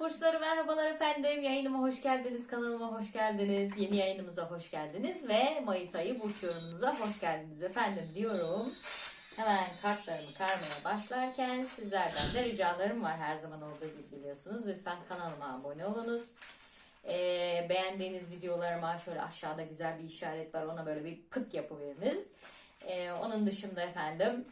Burçları merhabalar efendim. Yayınıma hoş geldiniz, kanalıma hoş geldiniz, yeni yayınımıza hoş geldiniz ve Mayıs ayı burç yorumunuza hoş geldiniz efendim diyorum. Hemen kartlarımı karmaya başlarken sizlerden de ricalarım var her zaman olduğu gibi biliyorsunuz. Lütfen kanalıma abone olunuz. Ee, beğendiğiniz videolarıma şöyle aşağıda güzel bir işaret var ona böyle bir pıt yapıveriniz. Ee, onun dışında efendim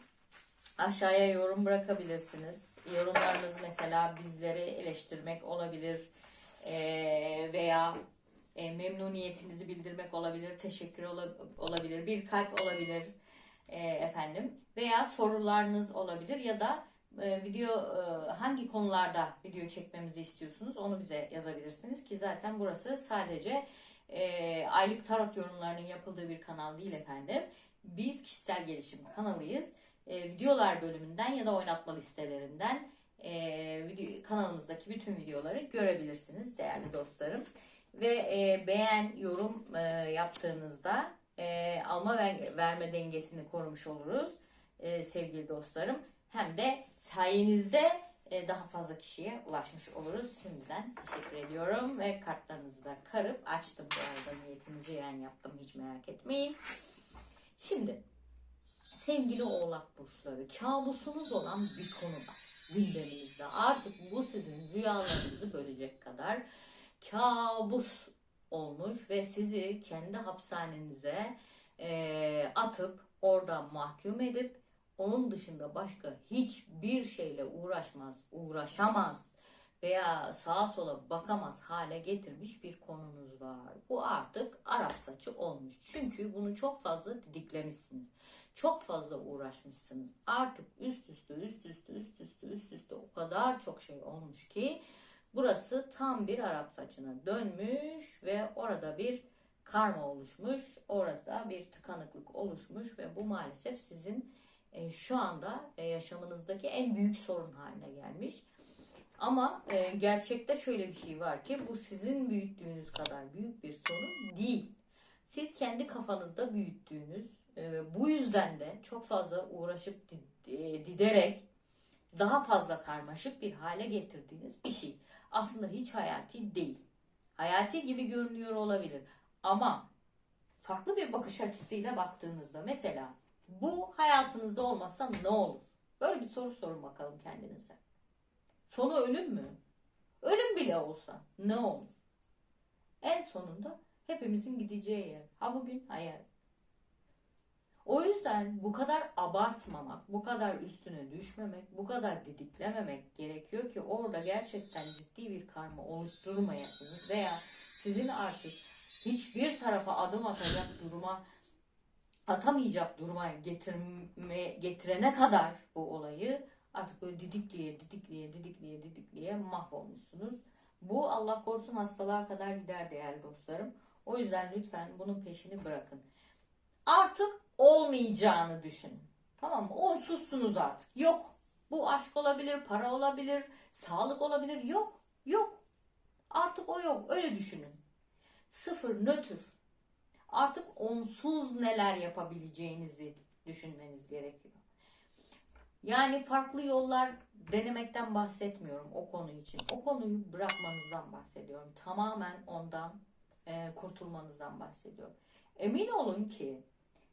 Aşağıya yorum bırakabilirsiniz. Yorumlarınız mesela bizleri eleştirmek olabilir Ee, veya e, memnuniyetinizi bildirmek olabilir, teşekkür ola- olabilir, bir kalp olabilir e, efendim veya sorularınız olabilir ya da e, video e, hangi konularda video çekmemizi istiyorsunuz onu bize yazabilirsiniz ki zaten burası sadece e, aylık tarot yorumlarının yapıldığı bir kanal değil efendim. Biz kişisel gelişim kanalıyız e, videolar bölümünden ya da oynatma listelerinden e, video, kanalımızdaki bütün videoları görebilirsiniz değerli dostlarım. Ve e, beğen, yorum e, yaptığınızda e, alma ve verme dengesini korumuş oluruz e, sevgili dostlarım. Hem de sayenizde e, daha fazla kişiye ulaşmış oluruz. Şimdiden teşekkür ediyorum ve kartlarınızı da karıp açtım bu arada niyetinizi yani yaptım hiç merak etmeyin. Şimdi Sevgili oğlak burçları, kabusunuz olan bir konu var gündeminizde. Artık bu sizin rüyalarınızı bölecek kadar kabus olmuş ve sizi kendi hapishanenize e, atıp orada mahkum edip onun dışında başka hiçbir şeyle uğraşmaz, uğraşamaz veya sağa sola bakamaz hale getirmiş bir konunuz var. Bu artık Arap saçı olmuş. Çünkü bunu çok fazla didiklemişsiniz. Çok fazla uğraşmışsınız. Artık üst üste üst üste üst üste üst üste o kadar çok şey olmuş ki burası tam bir Arap saçına dönmüş ve orada bir karma oluşmuş. Orada bir tıkanıklık oluşmuş ve bu maalesef sizin e, şu anda e, yaşamınızdaki en büyük sorun haline gelmiş. Ama e, gerçekte şöyle bir şey var ki bu sizin büyüttüğünüz kadar büyük bir sorun değil. Siz kendi kafanızda büyüttüğünüz, e, bu yüzden de çok fazla uğraşıp e, diderek daha fazla karmaşık bir hale getirdiğiniz bir şey. Aslında hiç hayati değil. Hayati gibi görünüyor olabilir ama farklı bir bakış açısıyla baktığınızda mesela bu hayatınızda olmazsa ne olur? Böyle bir soru sorun bakalım kendinize. Sonu ölüm mü? Ölüm bile olsa ne olur? En sonunda hepimizin gideceği yer. Ha bugün ha yarın. O yüzden bu kadar abartmamak, bu kadar üstüne düşmemek, bu kadar didiklememek gerekiyor ki orada gerçekten ciddi bir karma oluşturmayasınız veya sizin artık hiçbir tarafa adım atacak duruma atamayacak duruma getirme, getirene kadar bu olayı artık böyle didikliye, didikliye, didikliye, didikliye mahvolmuşsunuz. Bu Allah korusun hastalığa kadar gider değerli dostlarım. O yüzden lütfen bunun peşini bırakın. Artık olmayacağını düşünün. Tamam mı? Onsuzsunuz artık. Yok. Bu aşk olabilir, para olabilir, sağlık olabilir. Yok. Yok. Artık o yok. Öyle düşünün. Sıfır, nötr. Artık onsuz neler yapabileceğinizi düşünmeniz gerekiyor. Yani farklı yollar denemekten bahsetmiyorum o konu için. O konuyu bırakmanızdan bahsediyorum. Tamamen ondan e, kurtulmanızdan bahsediyorum. Emin olun ki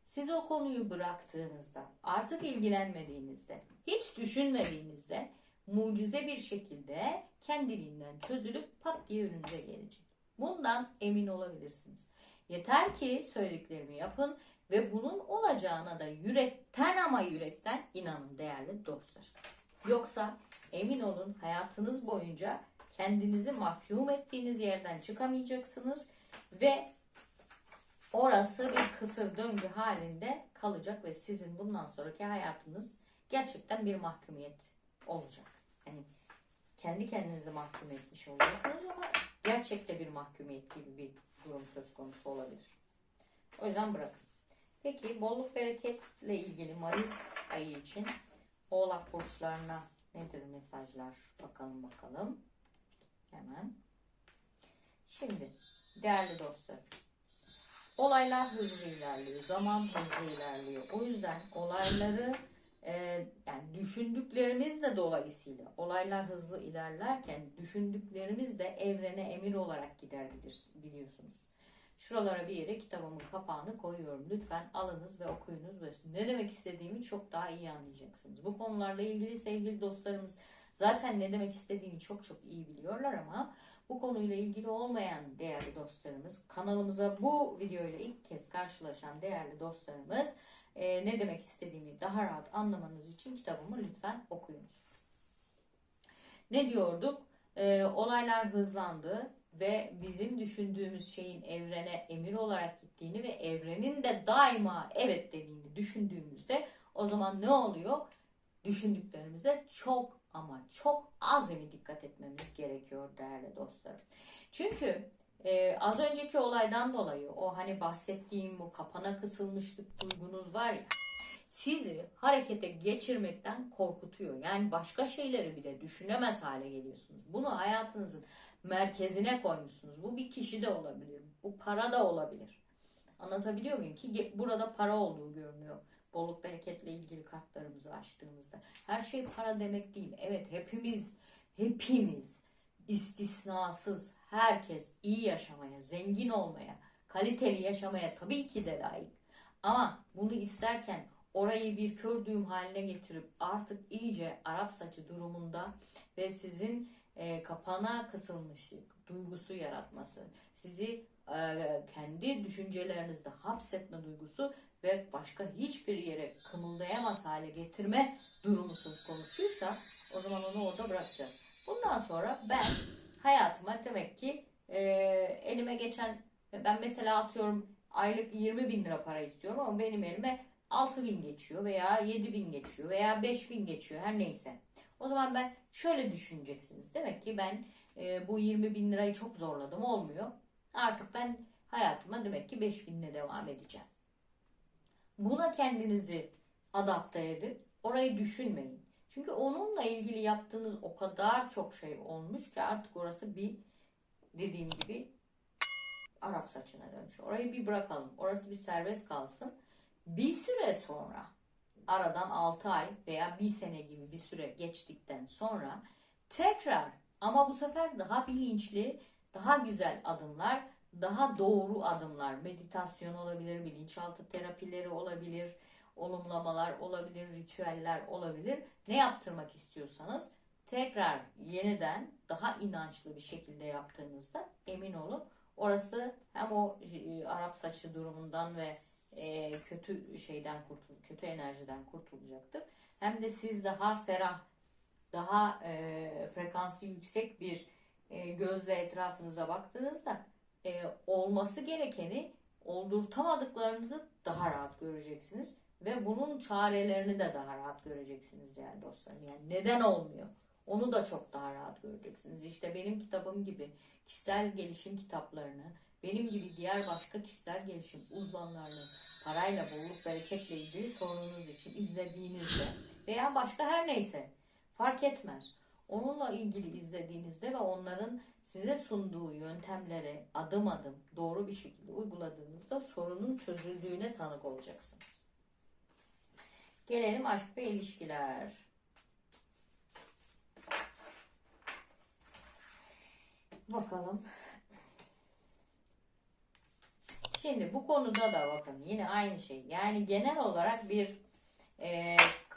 siz o konuyu bıraktığınızda, artık ilgilenmediğinizde, hiç düşünmediğinizde mucize bir şekilde kendiliğinden çözülüp pat diye önünüze gelecek. Bundan emin olabilirsiniz. Yeter ki söylediklerimi yapın ve bunun olacağına da yürekten ama yürekten inanın değerli dostlar. Yoksa emin olun hayatınız boyunca kendinizi mahkum ettiğiniz yerden çıkamayacaksınız ve orası bir kısır döngü halinde kalacak ve sizin bundan sonraki hayatınız gerçekten bir mahkumiyet olacak. Yani kendi kendinizi mahkum etmiş oluyorsunuz ama gerçekte bir mahkumiyet gibi bir durum söz konusu olabilir. O yüzden bırakın. Peki bolluk bereketle ilgili Mayıs ayı için Oğlak burçlarına nedir mesajlar? Bakalım bakalım. Hemen. Şimdi değerli dostlar. Olaylar hızlı ilerliyor. Zaman hızlı ilerliyor. O yüzden olayları e, yani düşündüklerimiz de dolayısıyla olaylar hızlı ilerlerken düşündüklerimiz de evrene emir olarak gider biliyorsunuz. Şuralara bir yere kitabımın kapağını koyuyorum. Lütfen alınız ve okuyunuz ve ne demek istediğimi çok daha iyi anlayacaksınız. Bu konularla ilgili sevgili dostlarımız zaten ne demek istediğini çok çok iyi biliyorlar ama bu konuyla ilgili olmayan değerli dostlarımız, kanalımıza bu videoyla ilk kez karşılaşan değerli dostlarımız e, ne demek istediğimi daha rahat anlamanız için kitabımı lütfen okuyunuz. Ne diyorduk? E, olaylar hızlandı ve bizim düşündüğümüz şeyin evrene emir olarak gittiğini ve evrenin de daima evet dediğini düşündüğümüzde o zaman ne oluyor? Düşündüklerimize çok ama çok azami dikkat etmemiz gerekiyor değerli dostlarım. Çünkü e, az önceki olaydan dolayı o hani bahsettiğim bu kapana kısılmışlık duygunuz var ya sizi harekete geçirmekten korkutuyor. Yani başka şeyleri bile düşünemez hale geliyorsunuz. Bunu hayatınızın merkezine koymuşsunuz. Bu bir kişi de olabilir. Bu para da olabilir. Anlatabiliyor muyum ki burada para olduğu görünüyor. Bolluk bereketle ilgili kartlarımızı açtığımızda. Her şey para demek değil. Evet hepimiz, hepimiz istisnasız herkes iyi yaşamaya, zengin olmaya, kaliteli yaşamaya tabii ki de layık. Ama bunu isterken orayı bir kör düğüm haline getirip artık iyice Arap saçı durumunda ve sizin e, kapana kısılmışlık duygusu yaratması, sizi kendi düşüncelerinizde hapsetme duygusu ve başka hiçbir yere kımıldayamaz hale getirme durumu söz konusuysa o zaman onu orada bırakacağız. Bundan sonra ben hayatıma demek ki e, elime geçen ben mesela atıyorum aylık 20 bin lira para istiyorum ama benim elime 6 bin geçiyor veya 7 bin geçiyor veya 5 bin geçiyor her neyse. O zaman ben şöyle düşüneceksiniz. Demek ki ben e, bu 20 bin lirayı çok zorladım olmuyor. Artık ben hayatıma demek ki 5 binle devam edeceğim. Buna kendinizi adapte edin. Orayı düşünmeyin. Çünkü onunla ilgili yaptığınız o kadar çok şey olmuş ki artık orası bir dediğim gibi Arap saçına dönmüş. Orayı bir bırakalım. Orası bir serbest kalsın. Bir süre sonra aradan 6 ay veya 1 sene gibi bir süre geçtikten sonra tekrar ama bu sefer daha bilinçli, daha güzel adımlar, daha doğru adımlar, meditasyon olabilir, bilinçaltı terapileri olabilir, olumlamalar olabilir, ritüeller olabilir. Ne yaptırmak istiyorsanız tekrar yeniden daha inançlı bir şekilde yaptığınızda emin olun orası hem o e, Arap saçı durumundan ve e, kötü şeyden kurtul, kötü enerjiden kurtulacaktır. Hem de siz daha ferah, daha e, frekansı yüksek bir e, gözle etrafınıza baktığınızda e, olması gerekeni oldurtamadıklarınızı daha rahat göreceksiniz ve bunun çarelerini de daha rahat göreceksiniz değerli dostlarım. Yani neden olmuyor? Onu da çok daha rahat göreceksiniz. İşte benim kitabım gibi kişisel gelişim kitaplarını, benim gibi diğer başka kişisel gelişim uzmanlarını parayla, bolluk, bereketle ilgili sorununuz için izlediğinizde veya başka her neyse fark etmez. Onunla ilgili izlediğinizde ve onların size sunduğu yöntemlere adım adım doğru bir şekilde uyguladığınızda sorunun çözüldüğüne tanık olacaksınız. Gelelim aşk ve ilişkiler. Bakalım. Şimdi bu konuda da bakın yine aynı şey. Yani genel olarak bir e,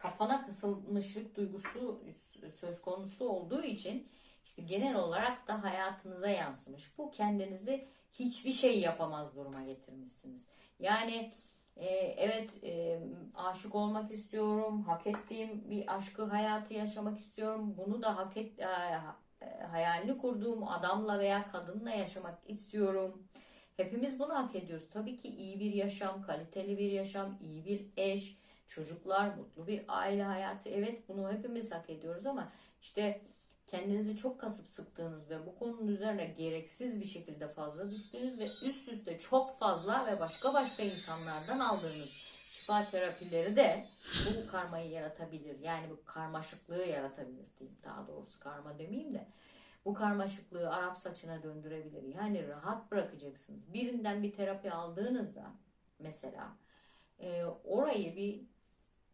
kapana kısılmışlık duygusu söz konusu olduğu için işte genel olarak da hayatınıza yansımış. Bu kendinizi hiçbir şey yapamaz duruma getirmişsiniz. Yani e, evet e, aşık olmak istiyorum, hak ettiğim bir aşkı hayatı yaşamak istiyorum. Bunu da hak et, e, hayalini kurduğum adamla veya kadınla yaşamak istiyorum. Hepimiz bunu hak ediyoruz. Tabii ki iyi bir yaşam, kaliteli bir yaşam, iyi bir eş, çocuklar, mutlu bir aile hayatı. Evet bunu hepimiz hak ediyoruz ama işte kendinizi çok kasıp sıktığınız ve bu konunun üzerine gereksiz bir şekilde fazla düştüğünüz ve üst üste çok fazla ve başka başka insanlardan aldığınız şifa terapileri de bu karmayı yaratabilir. Yani bu karmaşıklığı yaratabilir diyeyim. Daha doğrusu karma demeyeyim de bu karmaşıklığı Arap saçına döndürebilir. Yani rahat bırakacaksınız. Birinden bir terapi aldığınızda mesela e, orayı bir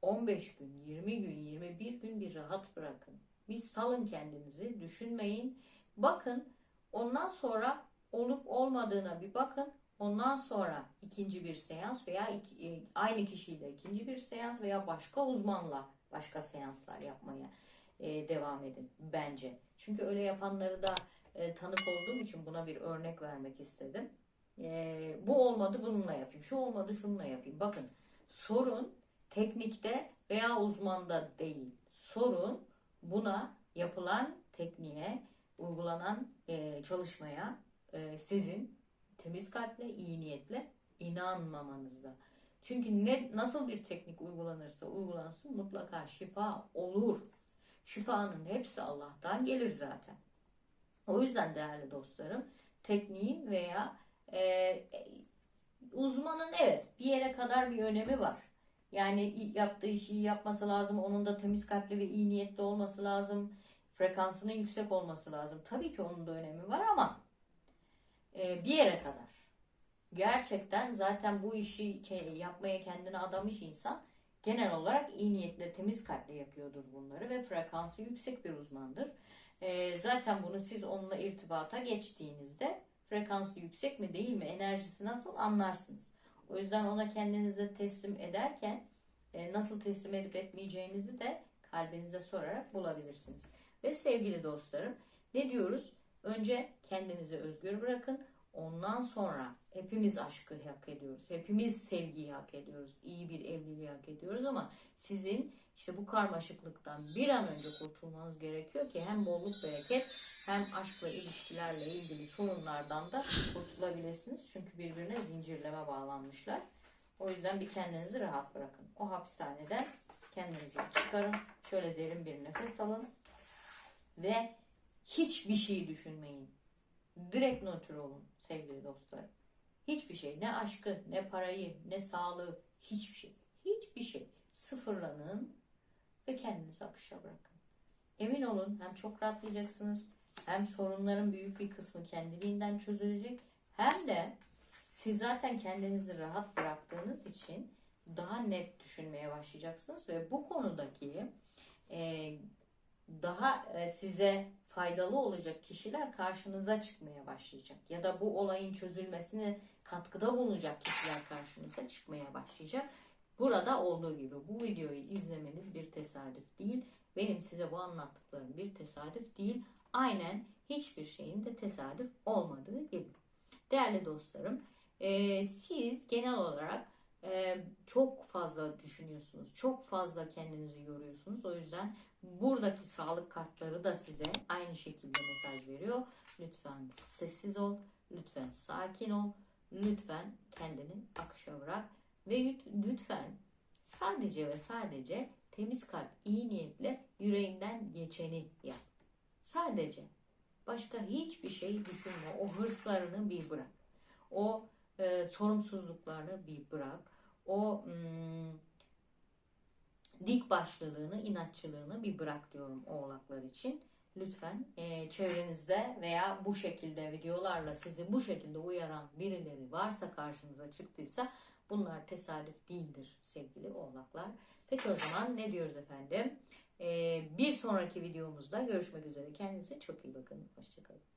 15 gün, 20 gün, 21 gün bir rahat bırakın. Bir salın kendinizi, düşünmeyin. Bakın ondan sonra olup olmadığına bir bakın. Ondan sonra ikinci bir seans veya iki- e, aynı kişiyle ikinci bir seans veya başka uzmanla başka seanslar yapmaya e, devam edin bence. Çünkü öyle yapanları da e, tanık olduğum için buna bir örnek vermek istedim. E, bu olmadı bununla yapayım. Şu olmadı şununla yapayım. Bakın sorun teknikte veya uzmanda değil. Sorun buna yapılan tekniğe, uygulanan e, çalışmaya e, sizin temiz kalple, iyi niyetle inanmamanızda. Çünkü ne nasıl bir teknik uygulanırsa uygulansın mutlaka şifa olur. Şifanın hepsi Allah'tan gelir zaten. O yüzden değerli dostlarım tekniğin veya e, uzmanın evet bir yere kadar bir önemi var. Yani yaptığı işi yapması lazım. Onun da temiz kalpli ve iyi niyetli olması lazım. Frekansının yüksek olması lazım. Tabii ki onun da önemi var ama e, bir yere kadar. Gerçekten zaten bu işi yapmaya kendine adamış insan genel olarak iyi niyetle, temiz kalple yapıyordur bunları ve frekansı yüksek bir uzmandır. E, zaten bunu siz onunla irtibata geçtiğinizde frekansı yüksek mi değil mi, enerjisi nasıl anlarsınız. O yüzden ona kendinizi teslim ederken e, nasıl teslim edip etmeyeceğinizi de kalbinize sorarak bulabilirsiniz. Ve sevgili dostlarım ne diyoruz? Önce kendinizi özgür bırakın. Ondan sonra hepimiz aşkı hak ediyoruz. Hepimiz sevgiyi hak ediyoruz. İyi bir evliliği hak ediyoruz ama sizin işte bu karmaşıklıktan bir an önce kurtulmanız gerekiyor ki hem bolluk bereket hem aşkla ilişkilerle ilgili sorunlardan da kurtulabilirsiniz. Çünkü birbirine zincirleme bağlanmışlar. O yüzden bir kendinizi rahat bırakın. O hapishaneden kendinizi çıkarın. Şöyle derin bir nefes alın. Ve hiçbir şey düşünmeyin. Direkt nötr olun sevgili dostlar. Hiçbir şey. Ne aşkı, ne parayı, ne sağlığı. Hiçbir şey. Hiçbir şey. Sıfırlanın ve kendinizi akışa bırakın. Emin olun hem çok rahatlayacaksınız hem sorunların büyük bir kısmı kendiliğinden çözülecek hem de siz zaten kendinizi rahat bıraktığınız için daha net düşünmeye başlayacaksınız ve bu konudaki e, daha e, size faydalı olacak kişiler karşınıza çıkmaya başlayacak. Ya da bu olayın çözülmesine katkıda bulunacak kişiler karşınıza çıkmaya başlayacak. Burada olduğu gibi bu videoyu izlemeniz bir tesadüf değil. Benim size bu anlattıklarım bir tesadüf değil. Aynen hiçbir şeyin de tesadüf olmadığı gibi. Değerli dostlarım, e, siz genel olarak e, çok fazla düşünüyorsunuz. Çok fazla kendinizi yoruyorsunuz. O yüzden buradaki sağlık kartları da size aynı şekilde mesaj veriyor. Lütfen sessiz ol. Lütfen sakin ol. Lütfen kendini akışa bırak. Ve lüt- lütfen sadece ve sadece temiz kalp, iyi niyetle yüreğinden geçeni yap. Sadece. Başka hiçbir şey düşünme. O hırslarını bir bırak. O e, sorumsuzluklarını bir bırak. O hmm, dik başlılığını, inatçılığını bir bırak diyorum oğlaklar için. Lütfen e, çevrenizde veya bu şekilde videolarla sizi bu şekilde uyaran birileri varsa karşınıza çıktıysa bunlar tesadüf değildir sevgili oğlaklar. Peki o zaman ne diyoruz efendim? E, bir sonraki videomuzda görüşmek üzere. Kendinize çok iyi bakın. Hoşçakalın.